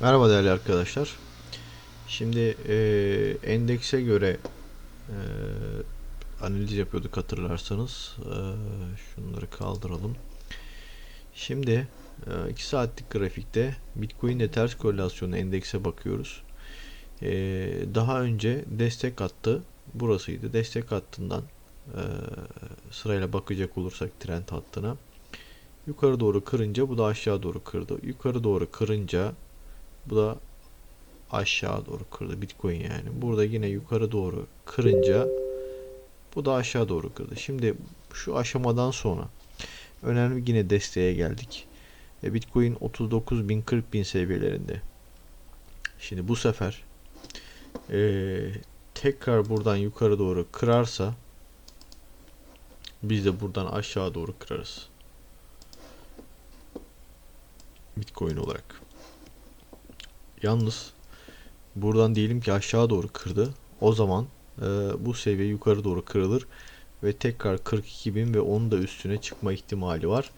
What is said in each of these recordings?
Merhaba değerli arkadaşlar. Şimdi e, endekse göre e, analiz yapıyorduk hatırlarsanız. E, şunları kaldıralım. Şimdi 2 saatlik grafikte Bitcoin'de ters korelasyonu endekse bakıyoruz. E, daha önce destek attı. Burasıydı. Destek hattından e, sırayla bakacak olursak trend hattına. Yukarı doğru kırınca bu da aşağı doğru kırdı. Yukarı doğru kırınca bu da aşağı doğru kırdı Bitcoin yani. Burada yine yukarı doğru kırınca bu da aşağı doğru kırdı. Şimdi şu aşamadan sonra önemli yine desteğe geldik. E, Bitcoin 39 bin 40 bin seviyelerinde. Şimdi bu sefer e, tekrar buradan yukarı doğru kırarsa biz de buradan aşağı doğru kırarız. Bitcoin olarak. Yalnız buradan diyelim ki aşağı doğru kırdı. O zaman e, bu seviye yukarı doğru kırılır ve tekrar 42.000 ve onun da üstüne çıkma ihtimali var.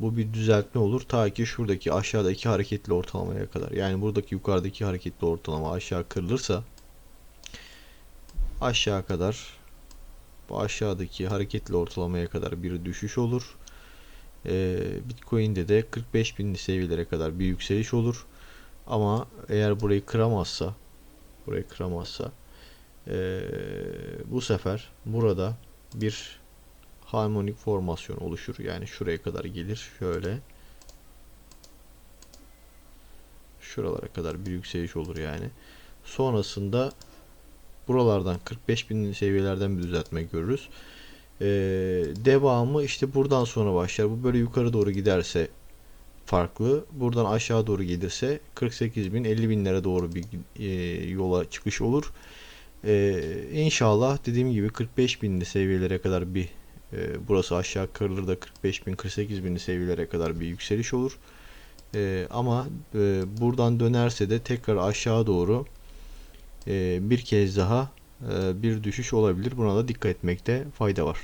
Bu bir düzeltme olur ta ki şuradaki aşağıdaki hareketli ortalamaya kadar. Yani buradaki yukarıdaki hareketli ortalama aşağı kırılırsa aşağı kadar bu aşağıdaki hareketli ortalamaya kadar bir düşüş olur. Ee, Bitcoin'de de 45.000 seviyelere kadar bir yükseliş olur. Ama eğer burayı kıramazsa burayı kıramazsa ee, bu sefer burada bir harmonik formasyon oluşur. Yani şuraya kadar gelir. Şöyle şuralara kadar bir yükseliş olur yani. Sonrasında buralardan 45 bin seviyelerden bir düzeltme görürüz. Ee, devamı işte buradan sonra başlar. Bu böyle yukarı doğru giderse farklı. Buradan aşağı doğru gelirse 48 bin 50 binlere doğru bir e, yola çıkış olur. E, inşallah dediğim gibi 45 binli seviyelere kadar bir e, burası aşağı kırılır da 45 bin 48 binli seviyelere kadar bir yükseliş olur. E, ama e, buradan dönerse de tekrar aşağı doğru e, bir kez daha e, bir düşüş olabilir. Buna da dikkat etmekte fayda var.